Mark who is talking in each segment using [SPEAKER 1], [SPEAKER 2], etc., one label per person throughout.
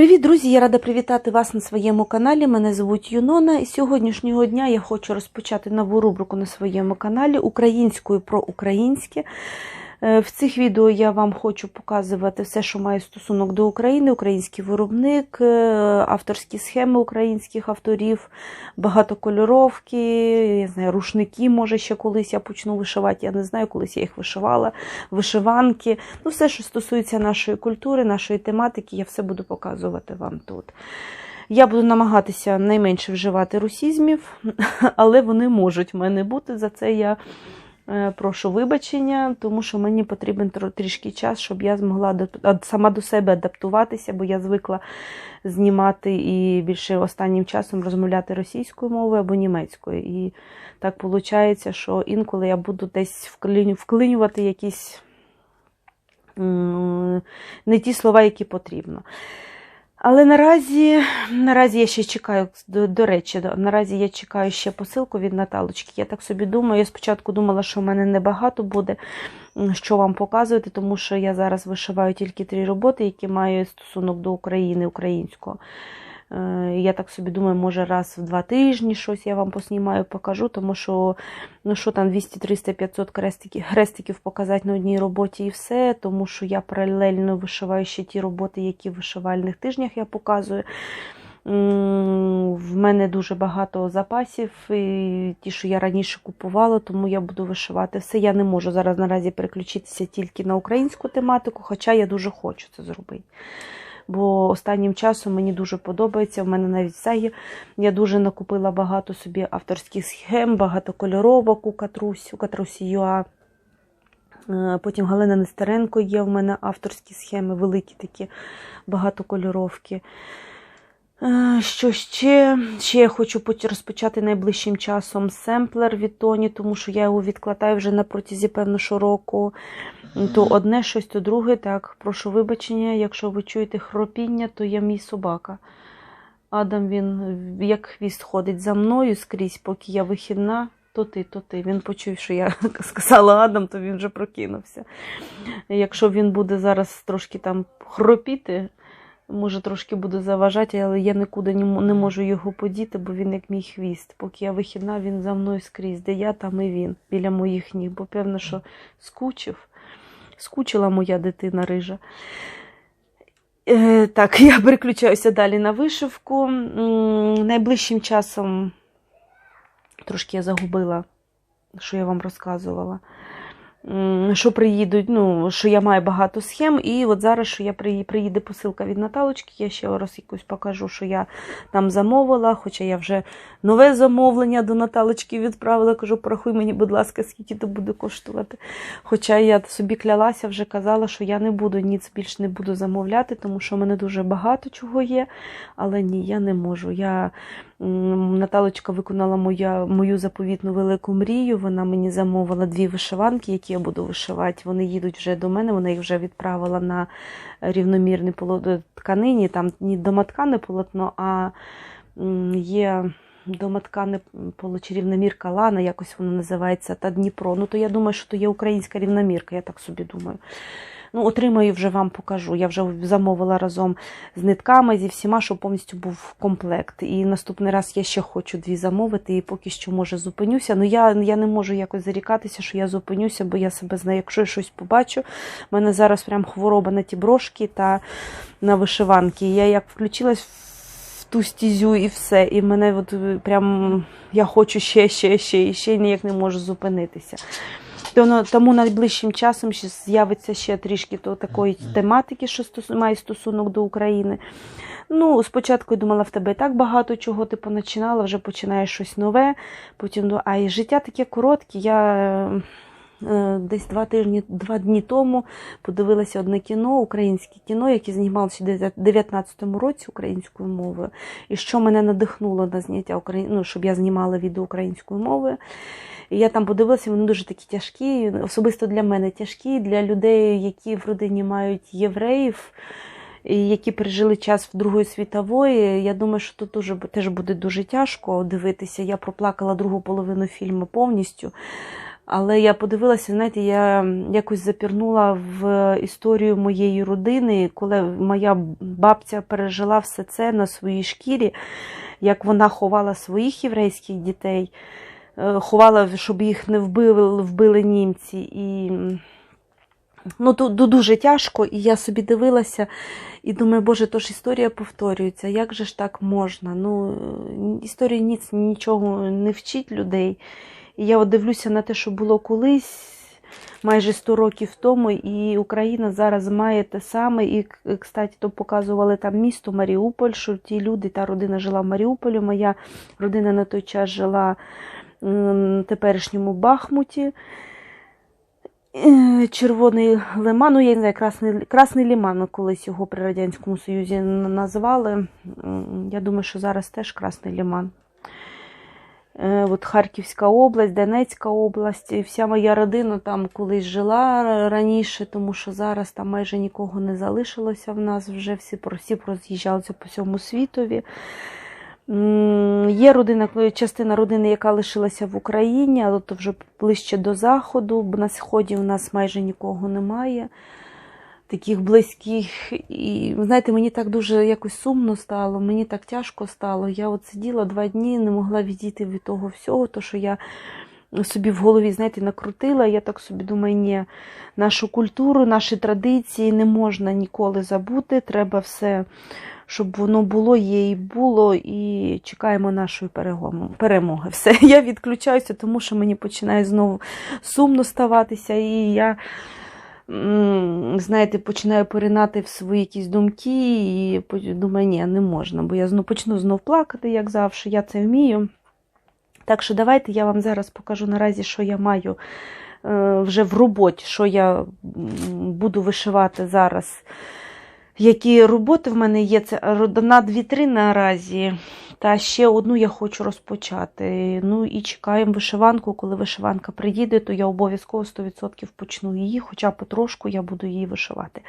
[SPEAKER 1] Привіт, друзі! Я рада привітати вас на своєму каналі. Мене звуть Юнона. І з сьогоднішнього дня я хочу розпочати нову рубрику на своєму каналі Українською про українське. Е, В цих відео я вам хочу показувати все, що має стосунок до України, український виробник, е, авторські схеми українських авторів, багатокольоровки, я знаю, рушники, може ще колись я почну вишивати. Я не знаю, колись я їх вишивала, вишиванки. Ну, все, що стосується нашої культури, нашої тематики, я все буду показувати вам тут. Я буду намагатися найменше вживати русізмів, але вони можуть в мене бути. За це я прошу вибачення, тому що мені потрібен трішки час, щоб я змогла сама до себе адаптуватися, бо я звикла знімати і більше останнім часом розмовляти російською мовою або німецькою. І так виходить, що інколи я буду десь вклинювати якісь не ті слова, які потрібно. Але наразі, наразі я ще чекаю, до, до речі, до- наразі я чекаю ще посилку від Наталочки. Я так собі думаю. Я спочатку думала, що в мене небагато буде, що вам показувати, тому що я зараз вишиваю тільки три роботи, які мають стосунок до України українського. Е, Я так собі думаю, може раз в два тижні щось я вам поснімаю, покажу, тому що ну що там 200, 300, 500 хрестиків, хрестиків показати на одній роботі і все, тому що я паралельно вишиваю ще ті роботи, які в вишивальних тижнях я показую. В мене дуже багато запасів, і ті, що я раніше купувала, тому я буду вишивати все. Я не можу зараз наразі переключитися тільки на українську тематику, хоча я дуже хочу це зробити. Бо останнім часом мені дуже подобається. В мене навіть все є. Я дуже накупила багато собі авторських схем, багато кольоровок у Катрусь, у Катрусі Юа. Е, Потім Галина Нестеренко є в мене авторські схеми, великі такі багатокольоровки. Що ще? Ще я хочу розпочати найближчим часом семплер від Тоні, тому що я його відкладаю вже на протязі певно що року. То одне щось, то друге. Так, прошу вибачення, якщо ви чуєте хропіння, то я мій собака. Адам він як хвіст ходить за мною скрізь, поки я вихідна, то ти, то ти. Він почув, що я сказала Адам, то він вже прокинувся. Якщо він буде зараз трошки там хропіти, може трошки буде заважати, але я нікуди не можу його подіти, бо він як мій хвіст. Поки я вихідна, він за мною скрізь. Де я, там і він біля моїх ніг, бо певно, що скучив. Скучила моя дитина рижа. Е, так, я переключаюся далі на вишивку. Найближчим часом трошки я загубила, що я вам розказувала. Що приїдуть, ну, що я маю багато схем, і от зараз, що я приї- приїде посилка від Наталочки, я ще раз якусь покажу, що я там замовила, хоча я вже нове замовлення до Наталочки відправила. Кажу, порахуй мені, будь ласка, скільки це буде коштувати. Хоча я собі клялася, вже казала, що я не буду ніц більш не буду замовляти, тому що в мене дуже багато чого є. Але ні, я не можу. Я, Наталочка виконала моя, мою заповітну велику мрію. Вона мені замовила дві вишиванки, які я буду вишивати. Вони їдуть вже до мене, вона їх вже відправила на рівномірне тканині. Там не домоткане полотно, а є. Домоткане поло чи рівномірка Лана, якось воно називається, та Дніпро. Ну, то я думаю, що то є українська рівномірка, я так собі думаю. Ну, отримаю, вже вам покажу. Я вже замовила разом з нитками, зі всіма, щоб повністю був комплект. І наступний раз я ще хочу дві замовити, і поки що, може, зупинюся. Ну, я, я не можу якось зарікатися, що я зупинюся, бо я себе знаю, якщо я щось побачу. в мене зараз прям хвороба на ті брошки та на вишиванки. Я як включилась ту стізю і все. І мене от прям я хочу ще, ще, ще і ще ніяк не можу зупинитися. Тому, тому найближчим часом ще з'явиться ще трішки то, такої тематики, що стос, має стосунок до України. Ну, спочатку я думала, в тебе і так багато чого ти поначинала, вже починаєш щось нове. Потім ну, а і життя таке коротке. Я десь два тижні, два дні тому подивилася одне кіно, українське кіно, яке знімалося в 2019 році українською мовою. І що мене надихнуло на зняття Украї... ну, щоб я знімала відео українською мовою. І я там подивилася, вони дуже такі тяжкі, особисто для мене тяжкі, для людей, які в родині мають євреїв, і які пережили час в Другої світової. Я думаю, що тут теж буде дуже тяжко дивитися. Я проплакала другу половину фільму повністю. Але я подивилася, знаєте, я якось запірнула в історію моєї родини, коли моя бабця пережила все це на своїй шкірі, як вона ховала своїх єврейських дітей, е, ховала, щоб їх не вбили, вбили німці. І ну, тут дуже тяжко, і я собі дивилася і думаю, Боже, то ж історія повторюється, як же ж так можна? Ну, Історія ніц нічого не вчить людей. І я от дивлюся на те, що було колись. Майже 100 років тому, і Україна зараз має те саме. І, кстати, то показували там місто Маріуполь, що ті люди, та родина жила в Маріуполі. Моя родина на той час жила в теперішньому Бахмуті. Е, Червоний лиман, ну я не знаю, Красний Красний Ліман колись його при Радянському Союзі назвали. Я думаю, що зараз теж Красний Ліман. Е, от Харківська область, Донецька область, і вся моя родина там колись жила раніше, тому що зараз там майже нікого не залишилося в нас, вже всі всі роз'їжджалися по всьому світові. Є родина, частина родини, яка лишилася в Україні, але то вже ближче до Заходу, на сході у нас майже нікого немає. Таких близьких. І знаєте, мені так дуже якось сумно стало, мені так тяжко стало. Я от сиділа два дні, не могла відійти від того всього, то що я собі в голові, знаєте, накрутила. Я так собі думаю, ні, нашу культуру, наші традиції не можна ніколи забути. Треба все щоб воно було, є і було, і чекаємо нашої перемоги. Все, я відключаюся, тому що мені починає знову сумно ставатися, і я. Знаєте, починаю поринати в свої якісь думки і думаю, ні, не можна, бо я знов почну знов плакати, як завжди, я це вмію. Так що давайте я вам зараз покажу наразі, що я маю е, вже в роботі, що я буду вишивати зараз які роботи в мене є. Це на дві-три наразі. Та ще одну я хочу розпочати. Ну і чекаємо вишиванку. Коли вишиванка приїде, то я обов'язково 100% почну її, хоча потрошку я буду її вишивати.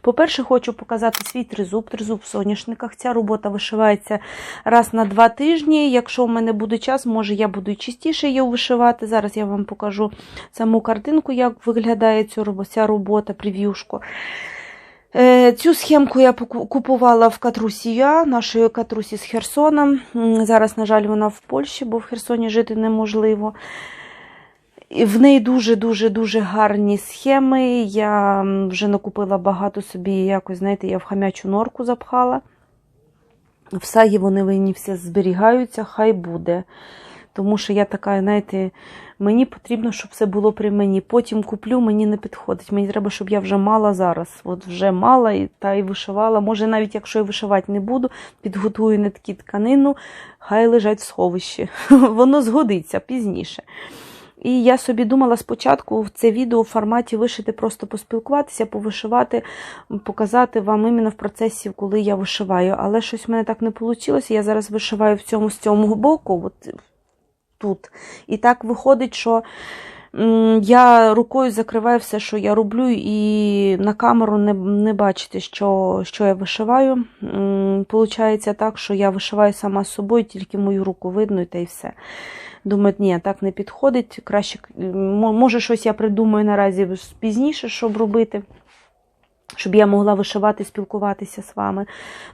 [SPEAKER 1] По-перше, хочу показати свій тризуб, тризуб в соняшниках. Ця робота вишивається раз на два тижні. Якщо в мене буде час, може я буду і частіше її вишивати. Зараз я вам покажу саму картинку, як виглядає ця робота, прев'юшку. Е, цю схемку я купувала в Катрусі я, нашої Катрусі з Херсона. Зараз, на жаль, вона в Польщі, бо в Херсоні жити неможливо. В неї дуже-дуже-дуже гарні схеми. Я вже накупила багато собі, якось, знаєте, я в хам'ячу норку запхала. В сагі вони винні все зберігаються, хай буде. Тому що я така, знаєте, мені потрібно, щоб все було при мені. Потім куплю, мені не підходить. Мені треба, щоб я вже мала зараз. От вже мала і та й вишивала. Може, навіть якщо я вишивати не буду, підготую нитки тканину, хай лежать в сховищі. Воно згодиться пізніше. І я собі думала спочатку в це відео в форматі вишити, просто поспілкуватися, повишивати, показати вам іменно в процесі, коли я вишиваю. Але щось в мене так не вийшло. Я зараз вишиваю в цьому з цього боку. От тут. І так виходить, що я рукою закриваю все, що я роблю, і на камеру не не бачите, що що я вишиваю. Получається так, що я вишиваю сама собою, тільки мою руку видно та й все. Думаю, ні, так не підходить. Краще, Може, щось я придумаю наразі пізніше, щоб робити. Щоб я могла вишивати, спілкуватися з вами.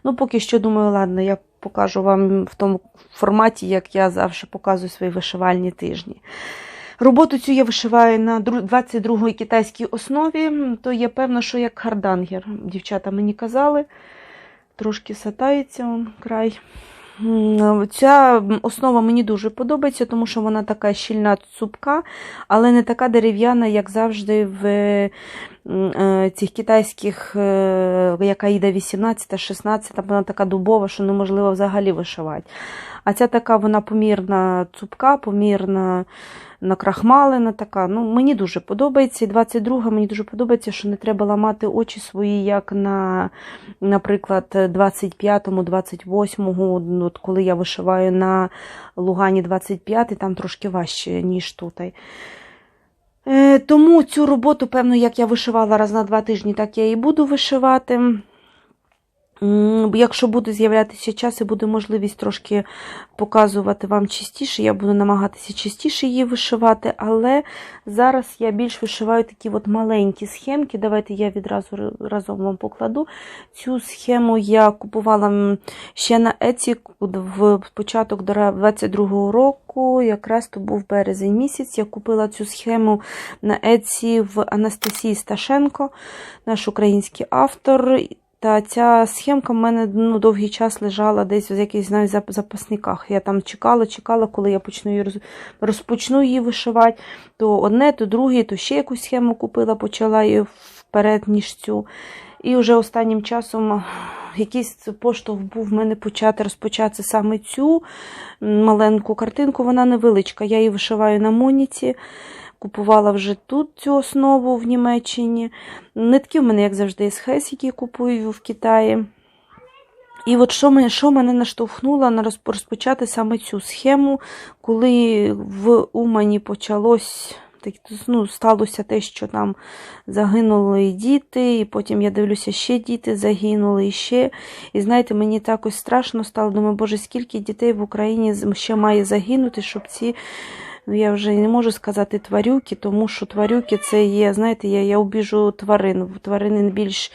[SPEAKER 1] Ну, поки що, думаю, ладно, я покажу вам в тому форматі, як я завжди показую свої вишивальні тижні. Роботу цю я вишиваю на 22-й китайській основі, то є певно, що як хардангер. Дівчата мені казали, трошки сатається он край. Ця основа мені дуже подобається, тому що вона така щільна цупка, але не така дерев'яна, як завжди в е, цих китайських, е, яка йде 18-16, вона така дубова, що неможливо взагалі вишивати. А ця така вона помірна цупка, помірна накрахмалена така. Ну, Мені дуже подобається. І 22 мені дуже подобається, що не треба ламати очі свої, як на, наприклад, 25-му, 28-му, от коли я вишиваю на Лугані 25 там трошки важче, ніж тут. Е, тому цю роботу, певно, як я вишивала раз на два тижні, так я і буду вишивати. Якщо буде з'являтися час і буде можливість трошки показувати вам частіше, я буду намагатися частіше її вишивати, але зараз я більш вишиваю такі от маленькі схемки. Давайте я відразу разом вам покладу. Цю схему я купувала ще на Еці в початок 22-го року, якраз то був березень місяць. Я купила цю схему на Еці в Анастасії Сташенко, наш український автор. Та ця схемка в мене ну, довгий час лежала десь в якихось навіть запасниках. Я там чекала, чекала, коли я почну її розпочну її вишивати. То одне, то друге, то ще якусь схему купила, почала її вперед, ніж цю. І вже останнім часом якийсь поштовх був в мене почати розпочати саме цю маленьку картинку. Вона невеличка. Я її вишиваю на моніці. Купувала вже тут цю основу в Німеччині. Нитки в мене, як завжди, СХС, які купую в Китаї. І от що мене, що мене наштовхнуло на розпочати саме цю схему, коли в Умані почалось. Ну, сталося те, що там загинули діти, і потім я дивлюся, ще діти загинули і ще. І знаєте, мені так ось страшно стало. Думаю, боже, скільки дітей в Україні ще має загинути, щоб ці ну я вже не можу сказати тварюки, тому що тварюки це є, знаєте, я, я обіжу тварин. Тварини більш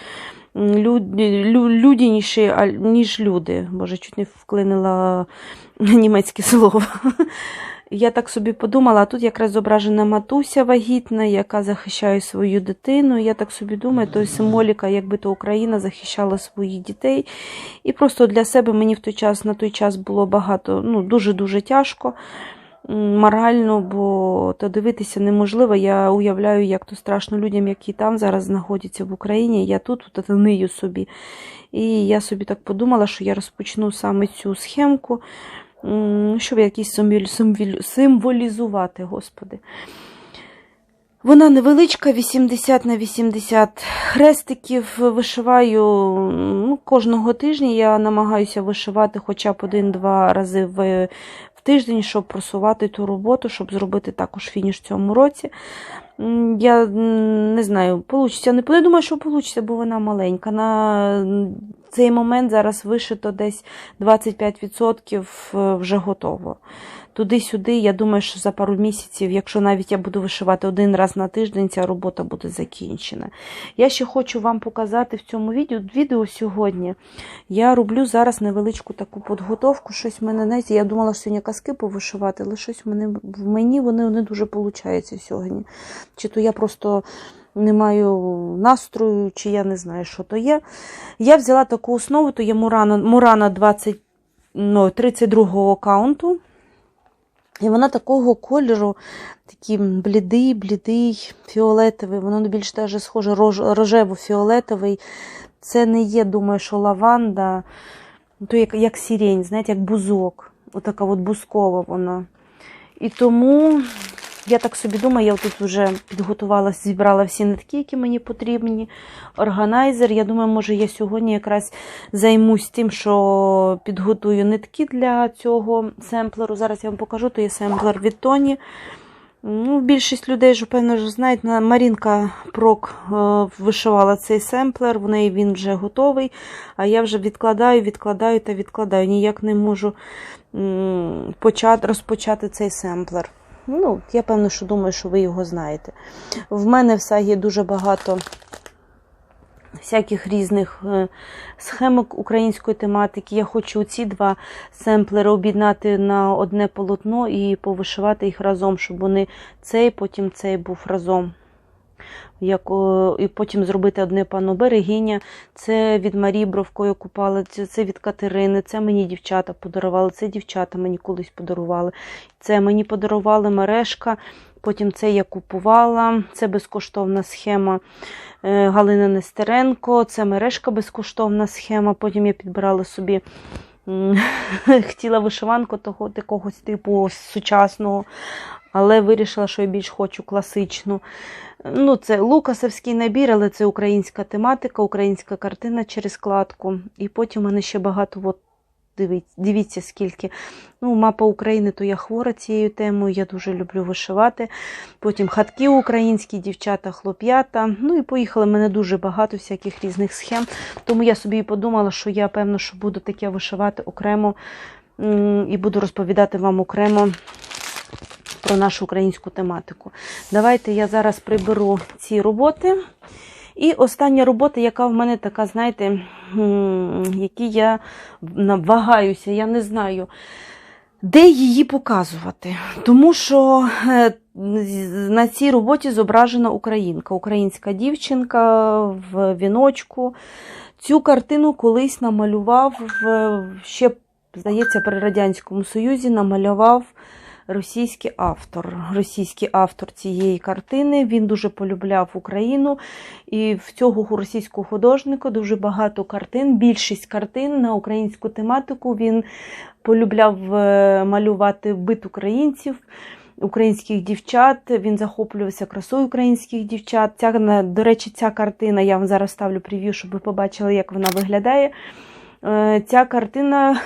[SPEAKER 1] люд, людяніші, ніж люди. Боже, чуть не вклинила німецьке слово. Я так собі подумала, а тут якраз зображена матуся вагітна, яка захищає свою дитину. Я так собі думаю, то символіка, якби то Україна захищала своїх дітей. І просто для себе мені в той час на той час було багато, ну дуже-дуже тяжко морально, бо то дивитися неможливо. Я уявляю, як то страшно людям, які там зараз знаходяться в Україні. Я тут от, нию собі. І я собі так подумала, що я розпочну саме цю схемку, щоб якісь символі- символі- символізувати, Господи. Вона невеличка, 80 на 80 хрестиків. Вишиваю ну, кожного тижня. Я намагаюся вишивати хоча б один-два рази в тиждень, щоб просувати ту роботу, щоб зробити також фініш в цьому році. Я не знаю. Не не думаю, що вийде, бо вона маленька. На цей момент зараз вишито десь 25% вже готово. Туди-сюди, я думаю, що за пару місяців, якщо навіть я буду вишивати один раз на тиждень, ця робота буде закінчена. Я ще хочу вам показати в цьому відео, відео сьогодні. Я роблю зараз невеличку таку підготовку. Щось в мене, знаєте, я думала сьогодні казки повишивати, але щось в мені вони не дуже виходить сьогодні. Чи то я просто не маю настрою, чи я не знаю, що то є. Я взяла таку основу, то є Мурана, Мурана 20, ну, 32 аккаунту. І вона такого кольору, такий блідий, блідий, фіолетовий, воно більш даже схоже рож- рожево-фіолетовий. Це не є, думаю, що лаванда, то як, як сірень, знаєте, як бузок. Отака от бузкова вона. І тому я так собі думаю, я тут вже підготувалася, зібрала всі нитки, які мені потрібні. Органайзер. Я думаю, може, я сьогодні якраз займусь тим, що підготую нитки для цього семплеру. Зараз я вам покажу, то є семплер від Тоні. Ну, більшість людей ж, певно, вже знають, Марінка Прок е, вишивала цей семплер, в неї він вже готовий, а я вже відкладаю, відкладаю та відкладаю. Ніяк не можу почати, розпочати цей семплер. Ну, я певно, що думаю, що ви його знаєте. В мене в сагі дуже багато всяких різних е, схемок української тематики. Я хочу ці два семплери об'єднати на одне полотно і повишивати їх разом, щоб вони цей, потім цей був разом. Як, і потім зробити одне панно берегиня. Це від Марії Бровко я купала, це, від Катерини, це мені дівчата подарували, це дівчата мені колись подарували. Це мені подарували мережка, потім це я купувала, це безкоштовна схема е, Галини Нестеренко, це мережка безкоштовна схема. Потім я підбирала собі. Хотіла вишиванку того якогось типу сучасного, але вирішила, що я більш хочу класичну. Ну, це Лукасовський набір, але це українська тематика, українська картина через кладку. І потім у мене ще багато от дивіться, дивіться, скільки. Ну, мапа України, то я хвора цією темою, я дуже люблю вишивати. Потім хатки українські, дівчата, хлоп'ята. Ну і поїхали в мене дуже багато всяких різних схем. Тому я собі і подумала, що я певно, що буду таке вишивати окремо і буду розповідати вам окремо про нашу українську тематику. Давайте я зараз приберу ці роботи. І остання робота, яка в мене така, знаєте, які я вагаюся, я не знаю, де її показувати. Тому що е, на цій роботі зображена українка, українська дівчинка в віночку. Цю картину колись намалював ще, здається, при Радянському Союзі намалював російський автор. Російський автор цієї картини. Він дуже полюбляв Україну. І в цього російського художника дуже багато картин. Більшість картин на українську тематику він полюбляв е, малювати бит українців. Українських дівчат, він захоплювався красою українських дівчат. Ця, до речі, ця картина, я вам зараз ставлю прев'ю, щоб ви побачили, як вона виглядає. Е, Ця картина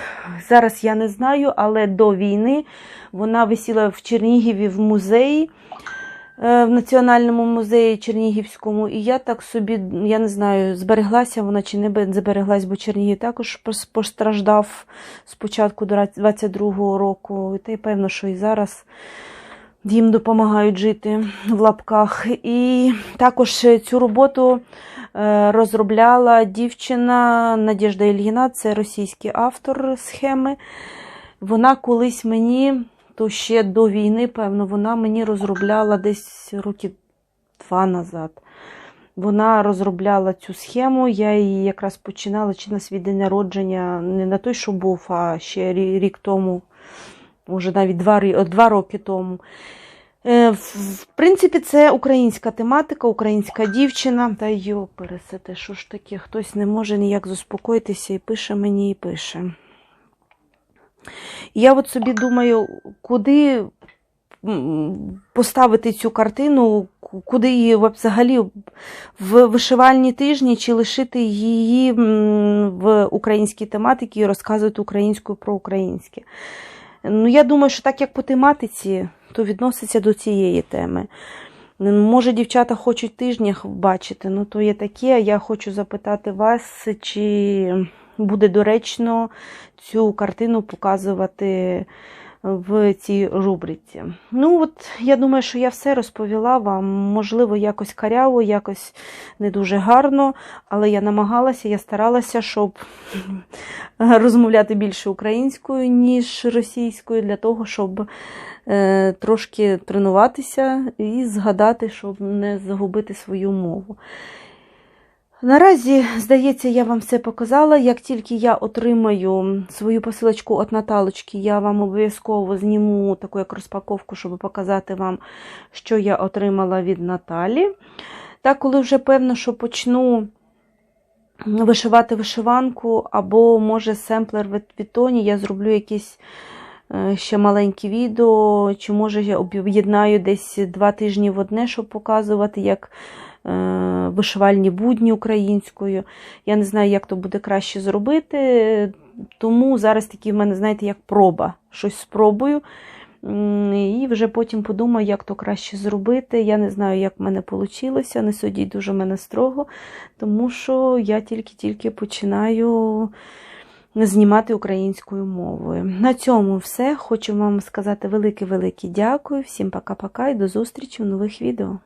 [SPEAKER 1] зараз я не знаю, але до війни вона висіла в Чернігіві в музеї, е, в Національному музеї Чернігівському. І я так собі, я не знаю, збереглася вона чи не бе- збереглась, бо Чернігів також постраждав з початку 22-го року. Та й певно, що і зараз їм допомагають жити в лапках. І також цю роботу е, розробляла дівчина Надіжда Ільїна, це російський автор схеми. Вона колись мені, то ще до війни, певно, вона мені розробляла десь років два назад. Вона розробляла цю схему, я її якраз починала чи на свій день народження, не на той, що був, а ще рік тому, може навіть два, два роки тому. Е, В в принципі, це українська тематика, українська дівчина. Та йо, пересете, що ж таке? Хтось не може ніяк заспокоїтися і пише мені, і пише. Я от собі думаю, куди поставити цю картину, куди її взагалі в вишивальні тижні, чи лишити її в українській тематиці і розказувати українською про українське. Ну, я думаю, що так як по тематиці, то відноситься до цієї теми. Може, дівчата хочуть тижнях бачити, ну то є таке. Я хочу запитати вас, чи буде доречно цю картину показувати в цій рубриці. Ну, от я думаю, що я все розповіла вам. Можливо, якось каряво, якось не дуже гарно, але я намагалася, я старалася, щоб розмовляти більше українською, ніж російською, для того, щоб е, трошки тренуватися і згадати, щоб не загубити свою мову. Наразі, здається, я вам все показала. Як тільки я отримаю свою посилочку від Наталочки, я вам обов'язково зніму таку як розпаковку, щоб показати вам, що я отримала від Наталі. Та коли вже певно, що почну вишивати вишиванку, або, може, семплер від від Тоні, я зроблю якісь е, ще маленькі відео, чи може я об'єднаю десь два тижні в одне, щоб показувати, як вишивальні будні українською. Я не знаю, як то буде краще зробити. Тому зараз такі в мене, знаєте, як проба. Щось спробую. І вже потім подумаю, як то краще зробити. Я не знаю, як в мене вийшло. Не судіть дуже мене строго, тому що я тільки-тільки починаю знімати українською мовою. На цьому все. Хочу вам сказати велике-велике дякую. Всім пока-пока і до зустрічі в нових відео.